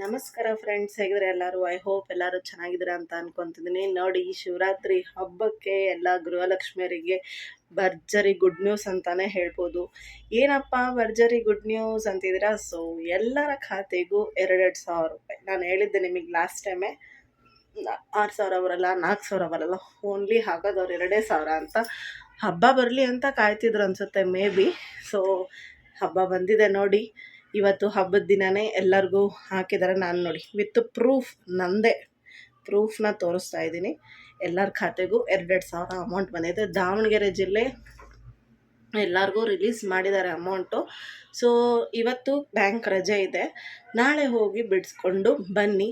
ನಮಸ್ಕಾರ ಫ್ರೆಂಡ್ಸ್ ಹೇಗಿದ್ರೆ ಎಲ್ಲರೂ? I hope ಎಲ್ಲರೂ ಚೆನ್ನಾಗಿದ್ದೀರಾ ಅಂತ ಅನ್ಕೊಂತಿದ್ದೀನಿ ನೋಡಿ, ಈ ಶಿವರಾತ್ರಿ ಹಬ್ಬಕ್ಕೆ ಎಲ್ಲ ಗೃಹಲಕ್ಷ್ಮಿಯರಿಗೆ ಭರ್ಜರಿ ಗುಡ್ ನ್ಯೂಸ್ ಅಂತಾನೆ ಹೇಳ್ಬೋದು. ಏನಪ್ಪ ಭರ್ಜರಿ ಗುಡ್ ನ್ಯೂಸ್ ಅಂತಿದ್ದೀರಾ? ಸೊ ಎಲ್ಲರ ಖಾತೆಗೂ ಎರಡೆರಡು ಸಾವಿರ ರೂಪಾಯಿ. ನಾನು ಹೇಳಿದ್ದೆ ನಿಮಗೆ ಲಾಸ್ಟ್ ಟೈಮೇ ಆರು ಸಾವಿರ ಬರಲ್ಲ ನಾಲ್ಕು ಸಾವಿರ ಬರಲ್ಲ ಓನ್ಲಿ ಹಾಕೋದವ್ರು ಎರಡೇ ಸಾವಿರ ಅಂತ ಹಬ್ಬ ಬರಲಿ ಅಂತ ಕಾಯ್ತಿದ್ರು ಅನ್ಸುತ್ತೆ ಮೇ ಬಿ ಸೊ ಹಬ್ಬ ಬಂದಿದೆ ನೋಡಿ. ಇವತ್ತು ಹಬ್ಬದ ದಿನವೇ ಎಲ್ಲರಿಗೂ ಹಾಕಿದ್ದಾರೆ ನಾನು ನೋಡಿ. ವಿತ್ ಪ್ರೂಫ್ ನಂದೇ. ಪ್ರೂಫ್ನ ತೋರಿಸ್ತಾ ಇದ್ದೀನಿ. ಎಲ್ಲರ ಖಾತೆಗೂ ಎರಡೆರಡು ಸಾವಿರ ಅಮೌಂಟ್ ಬಂದಿದೆ. ದಾವಣಗೆರೆ ಜಿಲ್ಲೆ ಎಲ್ಲರಿಗೂ ರಿಲೀಸ್ ಮಾಡಿದ್ದಾರೆ ಅಮೌಂಟು ಸೊ ಇವತ್ತು ಬ್ಯಾಂಕ್ ರಜೆ ಇದೆ. ನಾಳೆ ಹೋಗಿ ಬಿಡಿಸ್ಕೊಂಡು ಬನ್ನಿ.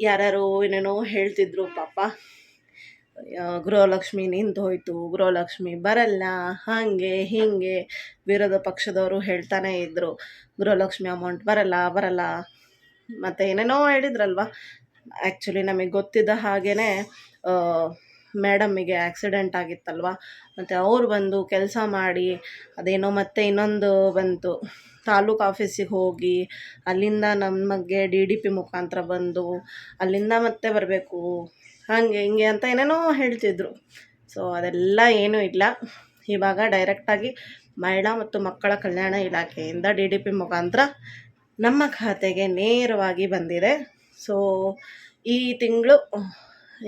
ಯಾರ್ಯಾರು ಏನೇನೋ ಹೇಳ್ತಿದ್ರು ಪಾಪ. ಗೃಹಲಕ್ಷ್ಮಿ ನಿಂತು ಹೋಯ್ತು, ಗೃಹಲಕ್ಷ್ಮಿ ಬರಲ್ಲ, ಹಾಗೆ ಹೀಗೆ ವಿರೋಧ ಪಕ್ಷದವರು ಹೇಳ್ತಾನೆ ಇದ್ದರು ಗೃಹಲಕ್ಷ್ಮಿ ಅಮೌಂಟ್ ಬರಲ್ಲ ಬರಲ್ಲ. ಮತ್ತು ಏನೇನೋ ಹೇಳಿದ್ರಲ್ವ? ಆ್ಯಕ್ಚುಲಿ ನಮಗೆ ಗೊತ್ತಿದ್ದ ಹಾಗೇ ಮೇಡಮ್ಮಿಗೆ ಆಕ್ಸಿಡೆಂಟ್ ಆಗಿತ್ತಲ್ವ? ಮತ್ತು ಅವ್ರು ಬಂದು ಕೆಲಸ ಮಾಡಿ, ಅದೇನೋ ಮತ್ತೆ ಇನ್ನೊಂದು ಬಂತು. ತಾಲೂಕು ಆಫೀಸಿಗೆ ಹೋಗಿ, ಅಲ್ಲಿಂದ ನಮಗೆ ಡಿ ಡಿ ಪಿ ಮುಖಾಂತರ ಬಂದು, ಅಲ್ಲಿಂದ ಮತ್ತೆ ಬರಬೇಕು. ಹಾಗೆ, ಹಿಂಗೆ ಅಂತ ಏನೇನೋ ಹೇಳ್ತಿದ್ರು. ಸೊ ಅದೆಲ್ಲ ಏನೂ ಇಲ್ಲ. ಇವಾಗ ಡೈರೆಕ್ಟಾಗಿ ಮಹಿಳಾ ಮತ್ತು ಮಕ್ಕಳ ಕಲ್ಯಾಣ ಇಲಾಖೆಯಿಂದ ಡಿ ಡಿ ಪಿ ಮುಖಾಂತರ ನಮ್ಮ ಖಾತೆಗೆ ನೇರವಾಗಿ ಬಂದಿದೆ. ಸೊ ಈ ತಿಂಗಳು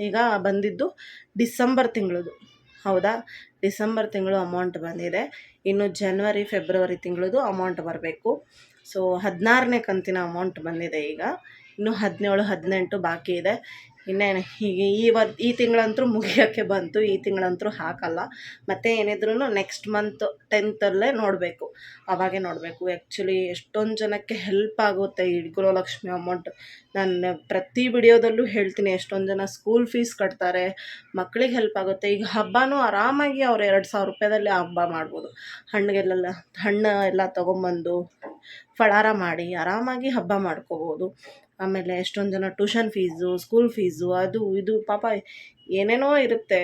ಈಗ ಬಂದಿದ್ದು ಡಿಸೆಂಬರ್ ತಿಂಗಳದು. ಹೌದಾ? ಡಿಸೆಂಬರ್ ತಿಂಗಳು ಅಮೌಂಟ್ ಬಂದಿದೆ. ಇನ್ನು ಜನವರಿ ಫೆಬ್ರವರಿ ತಿಂಗಳದು ಅಮೌಂಟ್ ಬರಬೇಕು. ಸೊ ಹದಿನಾರನೇ ಕಂತಿನ ಅಮೌಂಟ್ ಬಂದಿದೆ ಈಗ. ಇನ್ನು ಹದಿನೇಳು, ಹದಿನೆಂಟು ಬಾಕಿ ಇದೆ. ಇನ್ನೇನು ಈ ವರ್ ಈ ತಿಂಗಳಂತೂ ಮುಗಿಯೋಕ್ಕೆ ಬಂತು, ಈ ತಿಂಗಳಂತೂ ಹಾಕಲ್ಲ. ಮತ್ತು ಏನಿದ್ರು ನೆಕ್ಸ್ಟ್ ಮಂತ್ ಟೆಂತಲ್ಲೇ ನೋಡಬೇಕು. ಅವಾಗೇ ನೋಡಬೇಕು. ಆ್ಯಕ್ಚುಲಿ ಎಷ್ಟೊಂದು ಜನಕ್ಕೆ ಹೆಲ್ಪ್ ಆಗುತ್ತೆ ಈ ಗೃಹಲಕ್ಷ್ಮಿ ಅಮೌಂಟ್ ನಾನು ಪ್ರತಿ ವಿಡಿಯೋದಲ್ಲೂ ಹೇಳ್ತೀನಿ, ಎಷ್ಟೊಂದು ಜನ ಸ್ಕೂಲ್ ಫೀಸ್ ಕಟ್ತಾರೆ, ಮಕ್ಳಿಗೆ ಹೆಲ್ಪ್ ಆಗುತ್ತೆ. ಈಗ ಹಬ್ಬನೂ ಆರಾಮಾಗಿ ಅವ್ರು ಎರಡು ಸಾವಿರ ರೂಪಾಯಿದಲ್ಲಿ ಹಬ್ಬ ಮಾಡ್ಬೋದು. ಹಣ್ಣಿಗೆಲ್ಲ ಹಣ್ಣು ಎಲ್ಲ ತೊಗೊಂಬಂದು ಫಳಾರ ಮಾಡಿ ಆರಾಮಾಗಿ ಹಬ್ಬ ಮಾಡ್ಕೋಬೋದು. ಆಮೇಲೆ ಎಷ್ಟೊಂದು ಜನ ಟ್ಯೂಷನ್ ಫೀಸು ಸ್ಕೂಲ್ ಫೀಸು ಅದು ಇದು ಪಾಪ ಏನೇನೋ ಇರುತ್ತೆ.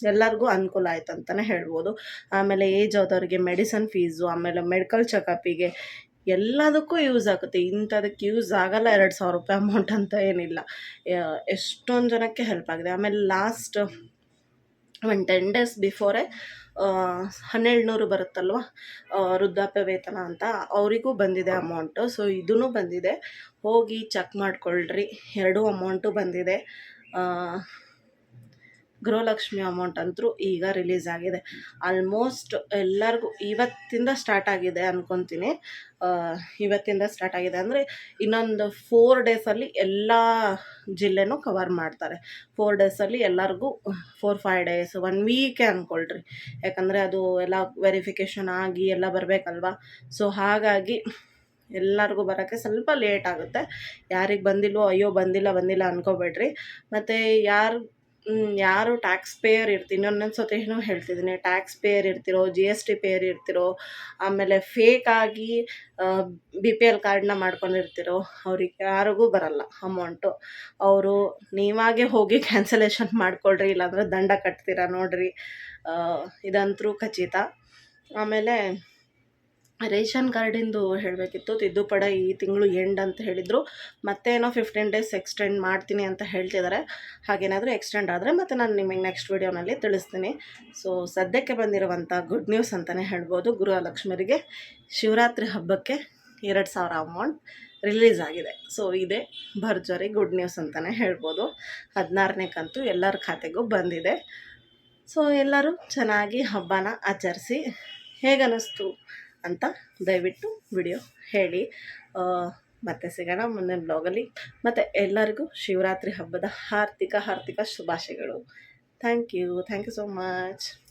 ಎಲ್ಲರಿಗೂ ಅನುಕೂಲ ಆಯ್ತು ಅಂತಲೇ ಹೇಳ್ಬೋದು. ಆಮೇಲೆ ಏಜ್ ಆದವ್ರಿಗೆ ಮೆಡಿಸನ್ ಫೀಸು ಆಮೇಲೆ ಮೆಡಿಕಲ್ ಚೆಕಪ್ಪಿಗೆ ಎಲ್ಲದಕ್ಕೂ ಯೂಸ್ ಆಗುತ್ತೆ. ಇಂಥದಕ್ಕೆ ಯೂಸ್ ಆಗಲ್ಲ ಎರಡು ಸಾವಿರ ರೂಪಾಯಿ ಅಮೌಂಟ್ ಅಂತ ಏನಿಲ್ಲ. ಎಷ್ಟೊಂದು ಜನಕ್ಕೆ ಹೆಲ್ಪ್ ಆಗಿದೆ. ಆಮೇಲೆ ಲಾಸ್ಟ್ ಒಂದು ಟೆನ್ ಡೇಸ್ ಬಿಫೋರೇ ಹನ್ನೆರಡು ನೂರು ಬರುತ್ತಲ್ವ? ವೃದ್ಧಾಪ್ಯ ವೇತನ ಅಂತ ಅವರಿಗೂ ಬಂದಿದೆ ಅಮೌಂಟು ಸೊ ಇದೂ ಬಂದಿದೆ. ಹೋಗಿ ಚೆಕ್ ಮಾಡಿಕೊಳ್ಳ್ರಿ ಎರಡೂ ಅಮೌಂಟು ಬಂದಿದೆ. ಗೃಹಲಕ್ಷ್ಮಿ ಅಮೌಂಟ್ ಅಂತೂ ಈಗ ರಿಲೀಸ್ ಆಗಿದೆ. ಆಲ್ಮೋಸ್ಟ್ ಎಲ್ಲರಿಗೂ ಇವತ್ತಿಂದ ಸ್ಟಾರ್ಟ್ ಆಗಿದೆ ಅಂದ್ಕೊತೀನಿ ಇವತ್ತಿಂದ ಸ್ಟಾರ್ಟ್ ಆಗಿದೆ ಅಂದರೆ ಇನ್ನೊಂದು ಫೋರ್ ಡೇಸಲ್ಲಿ ಎಲ್ಲ ಜಿಲ್ಲೆನೂ ಕವರ್ ಮಾಡ್ತಾರೆ. ಫೋರ್ ಡೇಸಲ್ಲಿ ಎಲ್ಲರಿಗೂ four five days one week ಅಂದ್ಕೊಳ್ರಿ ಯಾಕಂದರೆ ಅದು ಎಲ್ಲ ವೆರಿಫಿಕೇಷನ್ ಆಗಿ ಎಲ್ಲ ಬರಬೇಕಲ್ವಾ? ಸೊ ಹಾಗಾಗಿ ಎಲ್ಲರಿಗೂ ಬರೋಕ್ಕೆ ಸ್ವಲ್ಪ ಲೇಟ್ ಆಗುತ್ತೆ. ಯಾರಿಗೆ ಬಂದಿಲ್ವೋ, ಅಯ್ಯೋ ಬಂದಿಲ್ಲ ಬಂದಿಲ್ಲ ಅಂದ್ಕೋಬೇಡ್ರಿ ಮತ್ತು ಯಾರು ಯಾರು ಟ್ಯಾಕ್ಸ್ ಪೇಯರ್ ಇರ್ತೀನಿ ಇನ್ನೊಂದೊಂದು ಏನು ಹೇಳ್ತಿದ್ದೀನಿ. ಟ್ಯಾಕ್ಸ್ ಪೇಯರ್ ಇರ್ತಿರೋ ಜಿ ಎಸ್ ಟಿ ಪೇಯರ್ ಇರ್ತಿರೋ, ಆಮೇಲೆ ಫೇಕಾಗಿ ಬಿ ಪಿ ಎಲ್ ಕಾರ್ಡನ್ನ ಮಾಡ್ಕೊಂಡಿರ್ತಿರೋ, ಅವ್ರಿಗೆ ಯಾರಿಗೂ ಬರಲ್ಲ ಅಮೌಂಟು ಅವರು ನೀವಾಗೆ ಹೋಗಿ ಕ್ಯಾನ್ಸಲೇಷನ್ ಮಾಡ್ಕೊಳ್ರಿ, ಇಲ್ಲಾಂದ್ರೆ ದಂಡ ಕಟ್ತೀರಾ ನೋಡಿರಿ. ಇದಂತರೂ ಖಚಿತ. ಆಮೇಲೆ ರೇಷನ್ ಕಾರ್ಡಿಂದು ಹೇಳಬೇಕಿತ್ತು, ತಿದ್ದುಪಡಿ ಈ ತಿಂಗಳು ಎಂಡ್ ಅಂತ ಹೇಳಿದರು. ಮತ್ತೇನೋ ಫಿಫ್ಟೀನ್ ಡೇಸ್ ಎಕ್ಸ್ಟೆಂಡ್ ಮಾಡ್ತೀನಿ ಅಂತ ಹೇಳ್ತಿದ್ದಾರೆ ಹಾಗೇನಾದರೂ ಎಕ್ಸ್ಟೆಂಡ್ ಆದರೆ ಮತ್ತು ನಾನು ನಿಮಗೆ ನೆಕ್ಸ್ಟ್ ವೀಡಿಯೋನಲ್ಲಿ ತಿಳಿಸ್ತೀನಿ. ಸೊ ಸದ್ಯಕ್ಕೆ ಬಂದಿರುವಂಥ ಗುಡ್ ನ್ಯೂಸ್ ಅಂತಲೇ ಹೇಳ್ಬೋದು. ಗೃಹಲಕ್ಷ್ಮರಿಗೆ ಶಿವರಾತ್ರಿ ಹಬ್ಬಕ್ಕೆ ಎರಡು ಸಾವಿರ ಅಮೌಂಟ್ ರಿಲೀಸ್ ಆಗಿದೆ. ಸೊ ಇದೇ ಭರ್ಜರಿ ಗುಡ್ ನ್ಯೂಸ್ ಅಂತಲೇ ಹೇಳ್ಬೋದು. ಹದಿನಾರನೇ ಕಂತು ಎಲ್ಲರ ಖಾತೆಗೂ ಬಂದಿದೆ. ಸೊ ಎಲ್ಲರೂ ಚೆನ್ನಾಗಿ ಹಬ್ಬನ ಆಚರಿಸಿ, ಹೇಗನ್ನಿಸ್ತು? ಅಂತ ದಯವಿಟ್ಟು ವಿಡಿಯೋ ಹೇಳಿ. ಮತ್ತೆ ಸಿಗೋಣ ಮುಂದಿನ ಬ್ಲಾಗಲ್ಲಿ. ಮತ್ತು ಎಲ್ಲರಿಗೂ ಶಿವರಾತ್ರಿ ಹಬ್ಬದ ಹಾರ್ದಿಕ ಹಾರ್ದಿಕ ಶುಭಾಶಯಗಳು. Thank you thank you so much